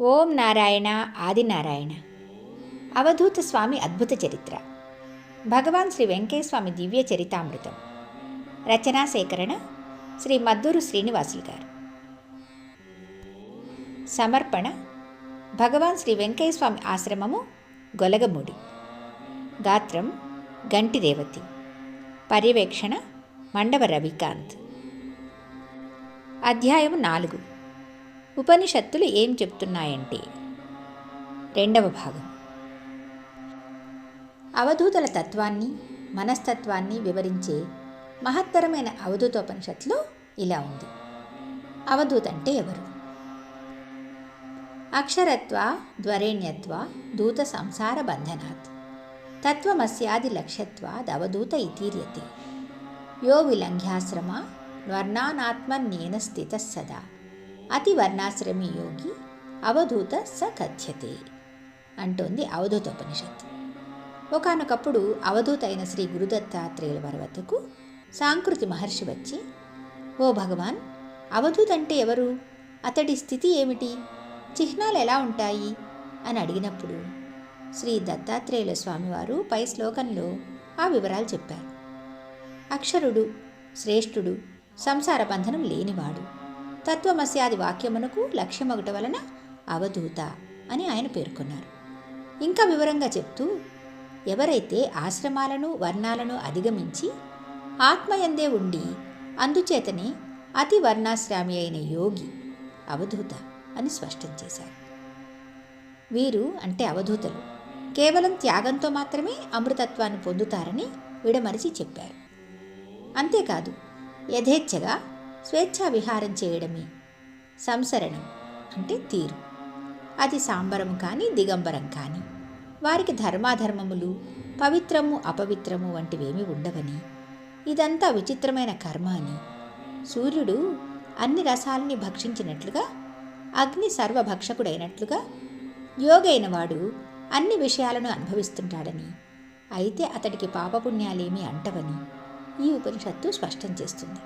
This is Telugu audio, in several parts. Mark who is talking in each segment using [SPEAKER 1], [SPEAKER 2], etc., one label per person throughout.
[SPEAKER 1] ఓం నారాయణ ఆదినారాయణ అవధూత స్వామి అద్భుత చరిత్ర. భగవాన్ శ్రీ వెంకయ్య దివ్య చరితామృతం. రచనా సేకరణ శ్రీ మద్దూరు శ్రీనివాసులు గారు. సమర్పణ భగవాన్ శ్రీ వెంకయ్య ఆశ్రమము గొలగమూడి. గాత్రం గంటి రేవతి పర్యవేక్షణ మండవ రవికాంత్. అధ్యాయం నాలుగు. ఉపనిషత్తులు ఏం చెప్తున్నాయంటే రెండవ భాగం. అవధూతల తత్వాన్ని మనస్తత్వాన్ని వివరించే మహత్తరమైన అవధూతోపనిషత్తులో ఇలా ఉంది. అవధూత అంటే ఎవరు? అక్షరత్వ ద్వరేణ్యత్వ దూత సంసార బంధనాత్. తత్వమస్యాది లక్ష్యత్వాదవధూత ఇతీర్యతే. యో విలంఘ్యాశ్రమ వర్ణానాత్మన్యేన స్థిత సదా అతి వర్ణాశ్రమి యోగి అవధూత స కథ్యతే అంటోంది అవధూతోపనిషత్తు. ఒకనొకప్పుడు అవధూత అయిన శ్రీ గురుదత్తాత్రేయుల వారి వద్దకు సాంకృతి మహర్షి వచ్చి ఓ భగవాన్ అవధూత అంటే ఎవరు? అతడి స్థితి ఏమిటి? చిహ్నాలు ఎలా ఉంటాయి? అని అడిగినప్పుడు శ్రీ దత్తాత్రేయుల స్వామివారు పై శ్లోకంలో ఆ వివరాలు చెప్పారు. అక్షరుడు శ్రేష్ఠుడు సంసార బంధనం లేనివాడు తత్వమస్యాది వాక్యమునకు లక్ష్యమగుట వలన అవధూత అని ఆయన పేర్కొన్నారు. ఇంకా వివరంగా చెప్తూ ఎవరైతే ఆశ్రమాలను వర్ణాలను అధిగమించి ఆత్మయందే ఉండి అందుచేతనే అతి వర్ణాశ్రామి అయిన యోగి అవధూత అని స్పష్టం చేశారు. వీరు అంటే అవధూతలు. కేవలం త్యాగంతో మాత్రమే అమృతత్వాన్ని పొందుతారని విడమరిచి చెప్పారు. అంతేకాదు యథేచ్ఛగా స్వేచ్ఛా విహారం చేయడమే. సంసరణం అంటే తీరు. అది సాంబరం కానీ దిగంబరం కానీ. వారికి ధర్మాధర్మములు పవిత్రము అపవిత్రము వంటివేమి ఉండవని. ఇదంతా విచిత్రమైన కర్మ అని. సూర్యుడు అన్ని రసాలని భక్షించినట్లుగా అగ్ని సర్వభక్షకుడైనట్లుగా యోగైన వాడు అన్ని విషయాలను అనుభవిస్తుంటాడని. అయితే అతడికి పాపపుణ్యాలేమీ అంటవని ఈ ఉపనిషత్తు స్పష్టం చేస్తుంది.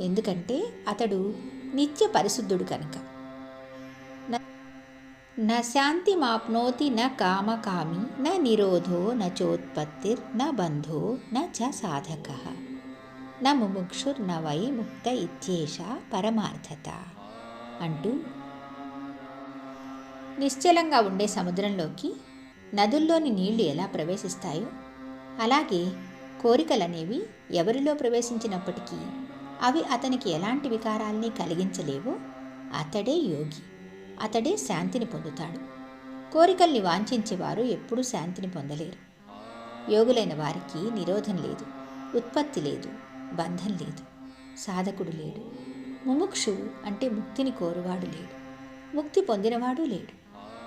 [SPEAKER 1] ఎందుకంటే అతడు నిత్య పరిశుద్ధుడు కనుక. న శాంతి మాప్నోతి న కామకామి న నిరోధో న చోత్పత్తిర్ న బంధో న చ సాధక. న ముముక్షుర్ న వై ముక్త ఇత్యేష పరమార్థత. అంటూ నిశ్చలంగా ఉండే సముద్రంలోకి నదుల్లోని నీళ్ళు ఎలా ప్రవేశిస్తాయో అలాగే కోరికలనేవి ఎవరిలో ప్రవేశించినప్పటికీ అవి అతనికి ఎలాంటి వికారాల్ని కలిగించలేవో. అతడే యోగి. అతడే శాంతిని పొందుతాడు. కోరికల్ని వాంఛించేవారు ఎప్పుడూ శాంతిని పొందలేరు. యోగులైన వారికి నిరోధం లేదు ఉత్పత్తి లేదు బంధం లేదు సాధకుడు లేడు. ముముక్షు అంటే ముక్తిని కోరువాడు లేడు. ముక్తి పొందినవాడు లేడు.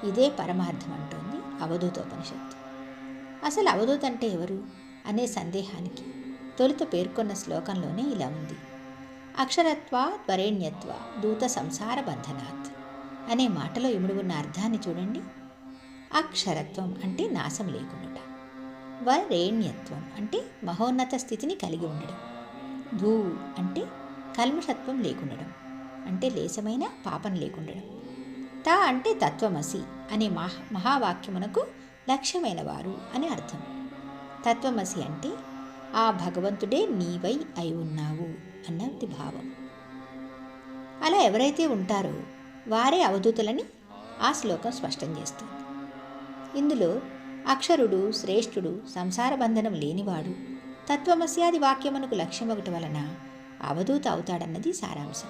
[SPEAKER 1] ఇదే పరమార్థం అంటోంది అవధూతోపనిషత్తు. అసలు అవధూత అంటే ఎవరు? అనే సందేహానికి తొలుత పేర్కొన్న శ్లోకంలోనే ఇలా ఉంది. అక్షరత్వ త్వరేణ్యత్వ దూత సంసార బంధనాత్ అనే మాటలో ఇముడు ఉన్న అర్థాన్ని చూడండి. అక్షరత్వం అంటే నాశం లేకుండుట. వరేణ్యత్వం అంటే మహోన్నత స్థితిని కలిగి ఉండడం. ధూ అంటే కల్మషత్వం లేకుండడం. అంటే లేశమైన పాపం లేకుండడం. తా అంటే తత్వమసి అనే మహా మహావాక్యమునకు లక్ష్యమైన వారు అని అర్థం. తత్వమసి అంటే ఆ భగవంతుడే నీవై అయి ఉన్నావు అన్నది భావం. అలా ఎవరైతే ఉంటారో వారే అవధూతులని ఆ శ్లోకం స్పష్టం చేస్తుంది. ఇందులో అక్షరుడు శ్రేష్ఠుడు సంసార బంధనం లేనివాడు తత్వమస్యాది వాక్యమునకు లక్ష్యం ఒకటి వలన అవధూత అవుతాడన్నది సారాంశం.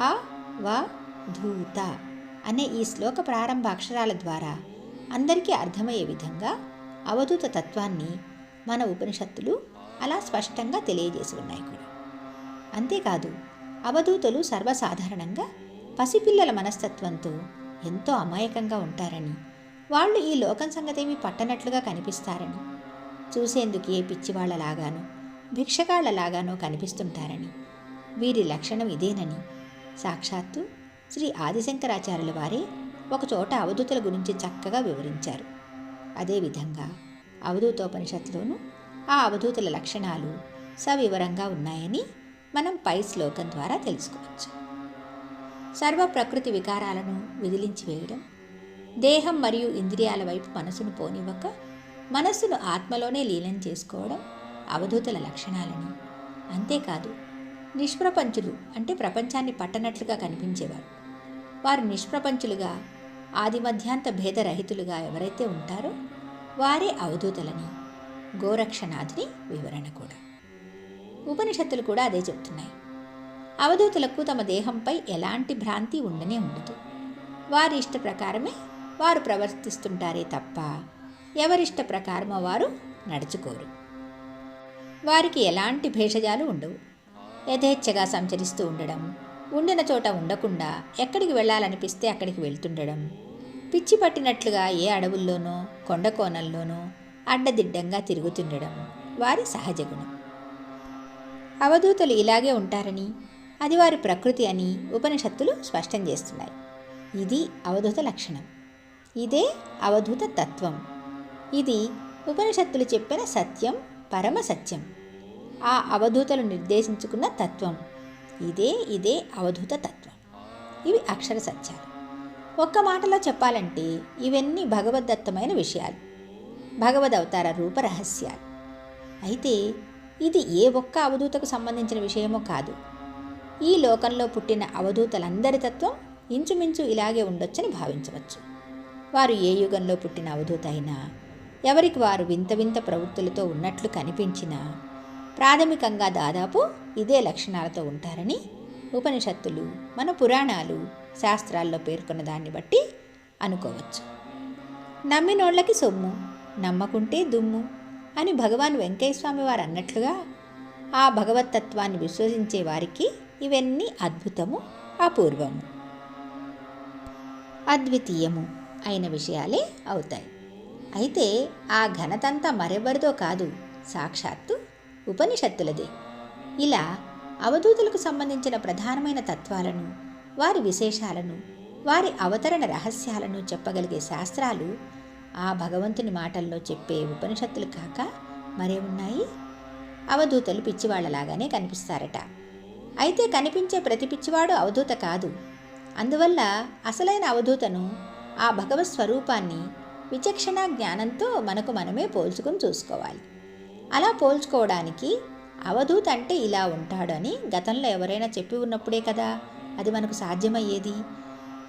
[SPEAKER 1] ఆ వా ధూత అనే ఈ శ్లోక ప్రారంభ అక్షరాల ద్వారా అందరికీ అర్థమయ్యే విధంగా అవధూత తత్వాన్ని మన ఉపనిషత్తులు అలా స్పష్టంగా తెలియజేసి ఉన్నాయి కూడా. అంతేకాదు అవధూతలు సర్వసాధారణంగా పసిపిల్లల మనస్తత్వంతో ఎంతో అమాయకంగా ఉంటారని. వాళ్ళు ఈ లోకం సంగతేమి పట్టనట్లుగా కనిపిస్తారని. చూసేందుకు ఏ పిచ్చివాళ్ళలాగానో భిక్షగాళ్ళలాగానో కనిపిస్తుంటారని. వీరి లక్షణం ఇదేనని. సాక్షాత్తు శ్రీ ఆదిశంకరాచార్యుల వారే ఒకచోట అవధూతుల గురించి చక్కగా వివరించారు. అదేవిధంగా అవధూతోపనిషత్తులోనూ ఆ అవధూతుల లక్షణాలు సవివరంగా ఉన్నాయని మనం పై శ్లోకం ద్వారా తెలుసుకోవచ్చు. సర్వ ప్రకృతి వికారాలను విదిలించి వేయడం దేహం మరియు ఇంద్రియాల వైపు మనసును పోనివ్వక మనస్సును ఆత్మలోనే లీనం చేసుకోవడం అవధూతల లక్షణాలని. అంతేకాదు నిష్ప్రపంచులు అంటే ప్రపంచాన్ని పట్టనట్లుగా కనిపించేవారు. వారు నిష్ప్రపంచులుగా ఆది మధ్యాంత భేదరహితులుగా ఎవరైతే ఉంటారో వారే అవధూతలని గోరక్షనాథుని వివరణ కూడా. ఉపనిషత్తులు కూడా అదే చెప్తున్నాయి అవధూతులకు తమ దేహంపై ఎలాంటి భ్రాంతి ఉండనే ఉండదు. వారి ఇష్ట ప్రకారమే వారు ప్రవర్తిస్తుంటారే తప్ప ఎవరిష్ట ప్రకారమో వారు నడుచుకోరు. వారికి ఎలాంటి భేషజాలు ఉండవు. యథేచ్ఛగా సంచరిస్తూ ఉండడం ఉండిన చోట ఉండకుండా ఎక్కడికి వెళ్ళాలనిపిస్తే అక్కడికి వెళ్తుండడం పిచ్చి పట్టినట్లుగా ఏ అడవుల్లోనో కొండ కోణల్లోనో అడ్డదిడ్డంగా తిరుగుతుండడం వారి సహజ గుణం. అవధూతలు ఇలాగే ఉంటారని అది వారి ప్రకృతి అని ఉపనిషత్తులు స్పష్టం చేస్తున్నాయి. ఇది అవధూత లక్షణం. ఇదే అవధూత తత్వం. ఇది ఉపనిషత్తులు చెప్పిన సత్యం పరమ సత్యం. ఆ అవధూతలు నిర్దేశించుకున్న తత్వం. ఇదే ఇదే అవధూత తత్వం. ఇవి అక్షర సత్యాలు. ఒక్క మాటలో చెప్పాలంటే ఇవన్నీ భగవద్దత్తమైన విషయాలు. భగవద్ అవతార రూప రహస్యాలు. అయితే ఇది ఏ ఒక్క అవధూతకు సంబంధించిన విషయమో కాదు. ఈ లోకంలో పుట్టిన అవధూతలందరి తత్వం ఇంచుమించు ఇలాగే ఉండొచ్చని భావించవచ్చు. వారు ఏ యుగంలో పుట్టిన అవధూత అయినా ఎవరికి వారు వింత వింత ప్రవృత్తులతో ఉన్నట్లు కనిపించినా ప్రాథమికంగా దాదాపు ఇదే లక్షణాలతో ఉంటారని ఉపనిషత్తులు మన పురాణాలు శాస్త్రాల్లో పేర్కొన్న దాన్ని బట్టి అనుకోవచ్చు. నమ్మినోళ్ళకి సొమ్ము నమ్మకుంటే దుమ్ము అని భగవాన్ వెంకయ్యస్వామి వారు అన్నట్లుగా ఆ భగవతత్వాన్ని విశ్వసించే వారికి ఇవన్నీ అద్భుతము అపూర్వము అద్వితీయము అయిన విషయాలే అవుతాయి. అయితే ఆ ఘనతంతా మరెవరిదో కాదు సాక్షాత్తు ఉపనిషత్తులదే. ఇలా అవధూతులకు సంబంధించిన ప్రధానమైన తత్వాలను వారి విశేషాలను వారి అవతరణ రహస్యాలను చెప్పగలిగే శాస్త్రాలు ఆ భగవంతుని మాటల్లో చెప్పే ఉపనిషత్తులు కాక మరే ఉన్నాయి? అవధూతలు పిచ్చివాళ్ళలాగానే కనిపిస్తారట. అయితే కనిపించే ప్రతి పిచ్చివాడు అవధూత కాదు. అందువల్ల అసలైన అవధూతను ఆ భగవత్ స్వరూపాన్ని విచక్షణ జ్ఞానంతో మనకు మనమే పోల్చుకుని చూసుకోవాలి. అలా పోల్చుకోవడానికి అవధూత అంటే ఇలా ఉంటాడు అని గతంలో ఎవరైనా చెప్పి ఉన్నప్పుడే కదా అది మనకు సాధ్యమయ్యేది?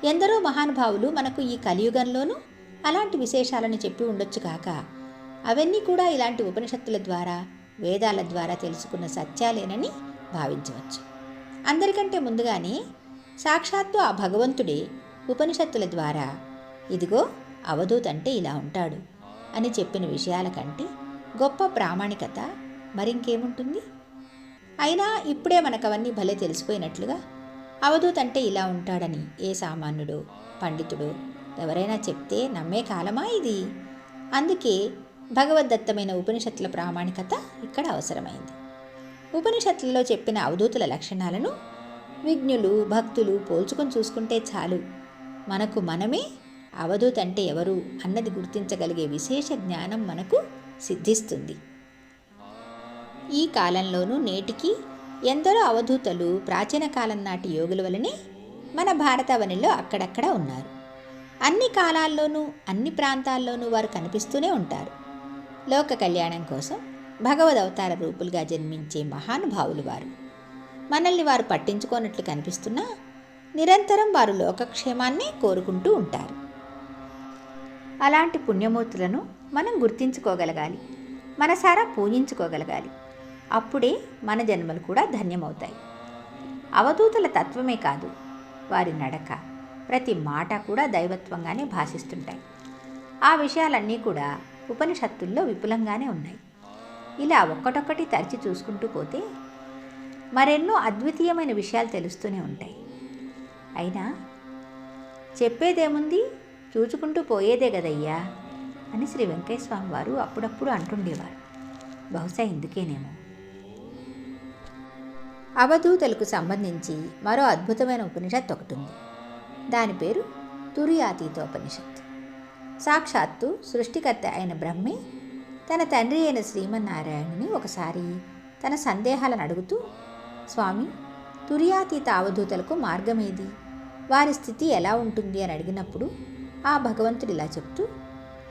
[SPEAKER 1] ఎందరో మహానుభావులు మనకు ఈ కలియుగంలోనూ అలాంటి విశేషాలను చెప్పి ఉండొచ్చు కాక అవన్నీ కూడా ఇలాంటి ఉపనిషత్తుల ద్వారా వేదాల ద్వారా తెలుసుకున్న సత్యాలేనని భావించవచ్చు. అందరికంటే ముందుగానే సాక్షాత్తు ఆ భగవంతుడే ఉపనిషత్తుల ద్వారా ఇదిగో అవధూత్ అంటే ఇలా ఉంటాడు అని చెప్పిన విషయాల కంటే గొప్ప ప్రామాణికత మరింకేముంటుంది? అయినా ఇప్పుడే మనకు అవన్నీ భలే తెలిసిపోయినట్లుగా అవధూత్ అంటే ఇలా ఉంటాడని ఏ సామాన్యుడు పండితుడు ఎవరైనా చెప్తే నమ్మే కాలమా ఇది? అందుకే భగవద్దత్తమైన ఉపనిషత్తుల ప్రామాణికత ఇక్కడ అవసరమైంది. ఉపనిషత్తులలో చెప్పిన అవధూతుల లక్షణాలను విజ్ఞులు భక్తులు పోల్చుకొని చూసుకుంటే చాలు. మనకు మనమే అవధూత్ అంటే ఎవరు అన్నది గుర్తించగలిగే విశేష జ్ఞానం మనకు సిద్ధిస్తుంది. ఈ కాలంలోనూ నేటికి ఎందరో అవధూతలు ప్రాచీన కాలం నాటి యోగుల వలనే మన భారతవనిలో అక్కడక్కడ ఉన్నారు. అన్ని కాలాల్లోనూ అన్ని ప్రాంతాల్లోనూ వారు కనిపిస్తూనే ఉంటారు. లోక కళ్యాణం కోసం భగవద్ అవతార రూపులుగా జన్మించే మహానుభావులు వారు. మనల్ని వారు పట్టించుకోనట్లు కనిపిస్తున్నా నిరంతరం వారు లోకక్షేమాన్ని కోరుకుంటూ ఉంటారు. అలాంటి పుణ్యమూర్తులను మనం గుర్తించుకోగలగాలి. మనసారా పూజించుకోగలగాలి. అప్పుడే మన జన్మలు కూడా ధన్యమవుతాయి. అవధూతల తత్వమే కాదు వారి నడక. ప్రతి మాట కూడా దైవత్వంగానే భాషిస్తుంటాయి. ఆ విషయాలన్నీ కూడా ఉపనిషత్తుల్లో విపులంగానే ఉన్నాయి. ఇలా ఒక్కటొక్కటి తరిచి చూసుకుంటూ పోతే మరెన్నో అద్వితీయమైన విషయాలు తెలుస్తూనే ఉంటాయి. అయినా చెప్పేదేముంది? చూచుకుంటూ పోయేదే కదయ్యా? అని శ్రీ వెంకటేశ్వామి వారు అప్పుడప్పుడు అంటుండేవారు. బహుశా ఇందుకేనేమో. అవధూతలకు సంబంధించి మరో అద్భుతమైన ఉపనిషత్తు ఒకటి ఉంది దాని పేరు తురియాతీతోపనిషత్ సాక్షాత్తు సృష్టికర్త అయిన బ్రహ్మే తన తండ్రి అయిన శ్రీమన్నారాయణుని ఒకసారి తన సందేహాలను అడుగుతూ స్వామి తురియాతీత అవధూతలకు మార్గమేది? వారి స్థితి ఎలా ఉంటుంది? అని అడిగినప్పుడు ఆ భగవంతుడు ఇలా చెప్తూ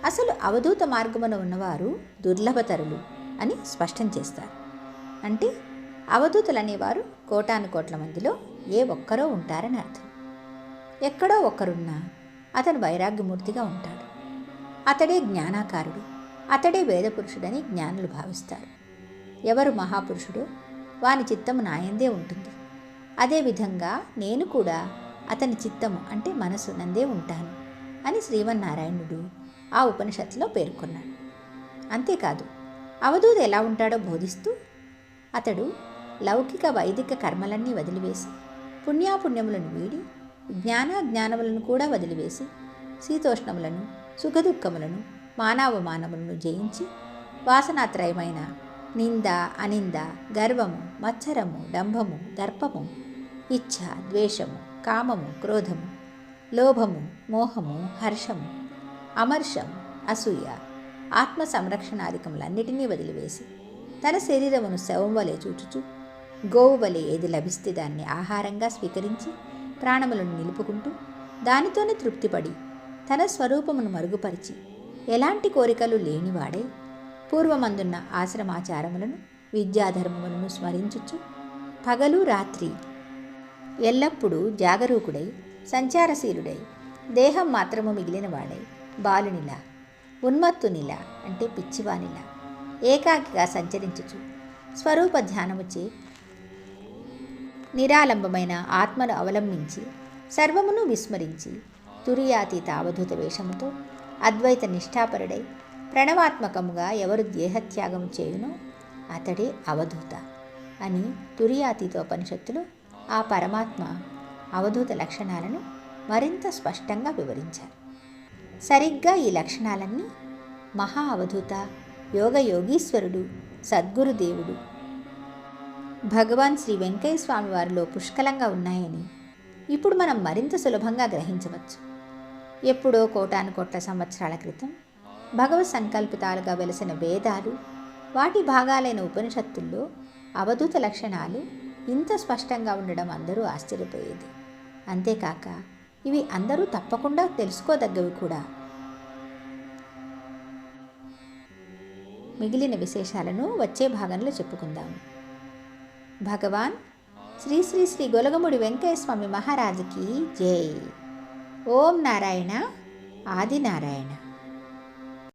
[SPEAKER 1] అసలు అవధూత మార్గమున ఉన్నవారు దుర్లభతరులు అని స్పష్టం చేస్తారు. అంటే అవధూతలు అనేవారు కోటాను కోట్ల మందిలో ఏ ఒక్కరో ఉంటారని అర్థం. ఎక్కడో ఒకరున్నా అతను వైరాగ్యమూర్తిగా ఉంటాడు. అతడే జ్ఞానాకారుడు అతడే వేదపురుషుడని జ్ఞానులు భావిస్తారు. ఎవరు మహాపురుషుడో వాని చిత్తము నాయందే ఉంటుంది. అదేవిధంగా నేను కూడా అతని చిత్తము అంటే మనసు నందే ఉంటాను అని శ్రీమన్నారాయణుడు ఆ ఉపనిషత్తులో పేర్కొన్నాడు. అంతేకాదు అవధూత ఎలా ఉంటాడో బోధిస్తూ అతడు లౌకిక వైదిక కర్మలన్నీ వదిలివేసి పుణ్యాపుణ్యములను వీడి జ్ఞానాజ్ఞానములను కూడా వదిలివేసి శీతోష్ణములను సుఖదుఖములను మానవమానములను జయించి వాసనాత్రయమైన నింద అనింద గర్వము మత్సరము డంభము దర్పము ఇచ్ఛ ద్వేషము కామము క్రోధము లోభము మోహము హర్షము అమర్షం అసూయ ఆత్మ సంరక్షణాధికములన్నిటినీ వదిలివేసి తన శరీరమును శవం వలె చూచుచు గోవు వలె ఏది లభిస్తే దాన్ని ఆహారంగా స్వీకరించి ప్రాణములను నిలుపుకుంటూ దానితోనే తృప్తిపడి తన స్వరూపమును మరుగుపరిచి ఎలాంటి కోరికలు లేనివాడై పూర్వమందున్న ఆశ్రమాచారములను విద్యాధర్మములను స్మరించుచు పగలు రాత్రి ఎల్లప్పుడూ జాగరూకుడై సంచారశీలుడై దేహం మాత్రము మిగిలినవాడై బాలునిలా ఉన్మత్తునిలా అంటే పిచ్చివానిలా ఏకాకిగా సంచరించుచు స్వరూప ధ్యానముచే నిరాలంబమైన ఆత్మను అవలంబించి సర్వమును విస్మరించి తురియాతీత అవధూత వేషముతో అద్వైత నిష్ఠాపరుడై ప్రణవాత్మకముగా ఎవరు దేహత్యాగం చేయునో అతడే అవధూత అని తురియాతీతోపనిషత్తులో ఆ పరమాత్మ అవధూత లక్షణాలను మరింత స్పష్టంగా వివరించారు. సరిగ్గా ఈ లక్షణాలన్నీ మహా అవధూత యోగ యోగీశ్వరుడు సద్గురుదేవుడు భగవాన్ శ్రీ వెంకయ్య స్వామి వారిలో పుష్కలంగా ఉన్నాయని ఇప్పుడు మనం మరింత సులభంగా గ్రహించవచ్చు. ఎప్పుడో కోటాను కోట్ల సంవత్సరాల క్రితం భగవత్ సంకల్పితాలుగా వెలసిన వేదాలు వాటి భాగాలైన ఉపనిషత్తుల్లో అవధూత లక్షణాలు ఇంత స్పష్టంగా ఉండడం అందరూ ఆశ్చర్యపోయేది. అంతేకాక ఇవి అందరూ తప్పకుండా తెలుసుకోదగ్గవి కూడా. మిగిలిన విశేషాలను వచ్చే భాగంలో చెప్పుకుందాము భగవాన్ శ్రీ శ్రీ శ్రీ గొలగముడి వెంకయ్య మహారాజుకి జై. ఓం నారాయణ ఆదినారాయణ